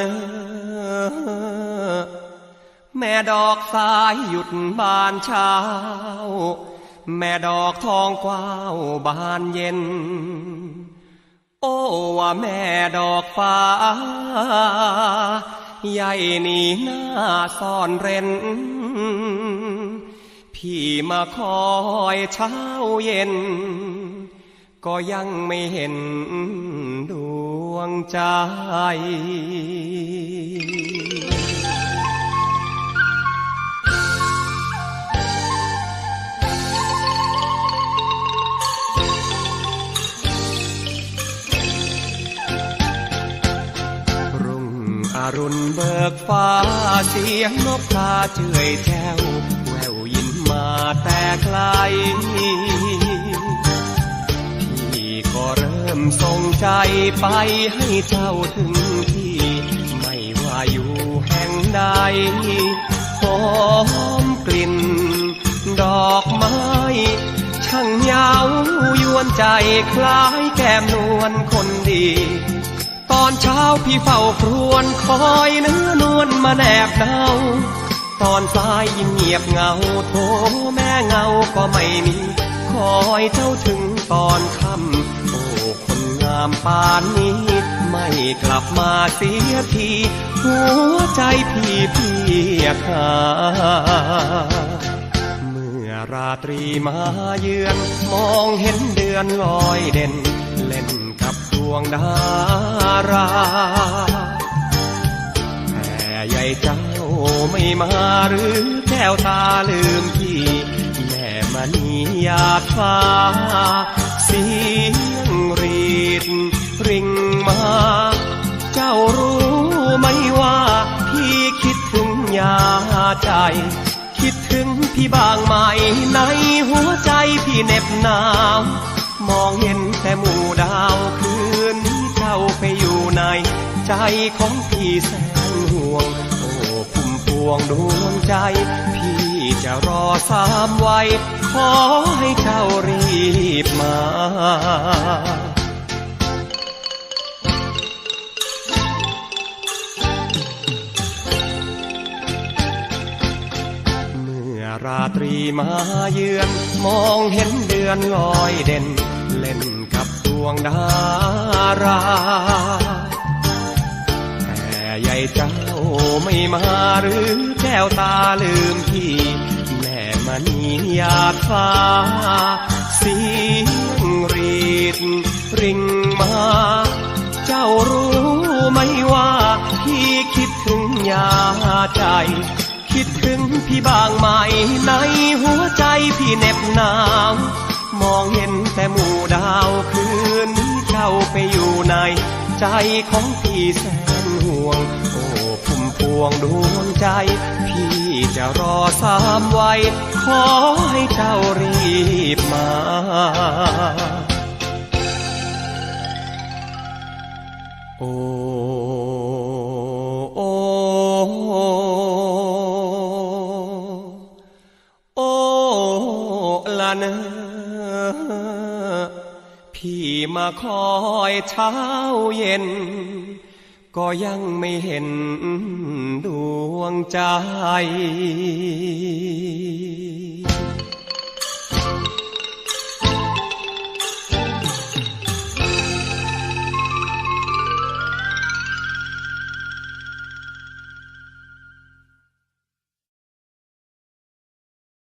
นอแม่ดอกสายหยุดบานเช้า แม่ดอกทองกว้าวบานเย็น โอ้ว่าแม่ดอกฟ้าใหญ่นี่หน้าซ่อนเร้น พี่มาคอยเช้าเย็น ก็ยังไม่เห็นดวงใจ รุ่งอรุณเบิกฟ้าเสียงนกกาเจื่อยแจ้วแววยินมาแต่ไกล ส่งใจไปให้เจ้าถึงที่ ไม่ว่าอยู่แห่งใดหอมกลิ่น ดอกไม้ ช่างเยาวยวนใจคล้ายแก้มนวลคนดี ตอนเช้าพี่เฝ้าครวญคอยเนื้อนวลมาแนบเนาตอนสายยิ่งเงียบเงาโทแม่เงาก็ไม่มี คอยเจ้าถึงตอนค่ำามปานนี้ ไม่กลับมาเสียที หัวใจพี่เพียกหาเมื่อราตรีมาเยือน มองเห็นเดือนลอยเด่น เล่นกับดวงดาราแต่ใหญ่เจ้าไม่มาหรือแก้วตาลืมพี่ ม่มณีหยาดฟ้า เสียงรีด ริงมา เจ้ารู้ไหมว่า พี่คิดถึงยาใจ คิดถึงพี่บางไหมในหัวใจพี่เน็บหนาวมองเห็นแต่หมู่ดาวคืนนี้เจ้าไปอยู่ใน ใจของพี่แสนห่วง วงดวงใจ พี่จะรอสามไว้ขอให้เจ้ารีบมาเมื่อราตรีมาเยือน มองเห็นเดือนลอยเด่น เล่นกับดวงดารา แต่ใหญ่เจ้า ไม่มาหรือแก้วตาลืมพี่แม่มณีหยาดฟ้าเสียงรีดริงมา เจ้ารู้ไหมว่าพี่คิดถึงยาใจ คิดถึงพี่บางไหมในหัวใจพี่เน็บหนาวมองเห็นแต่หมู่ดาวคืนเจ้าไปอยู่ในใจของพี่แสนห่วงโอ้ วงดวงใจ พี่จะรอสามไว้ขอให้เจ้ารีบมาโอ้โอ้โอ้ละเนพี่มาคอยเช้าเย็น ก็ยังไม่เห็นดวงใจ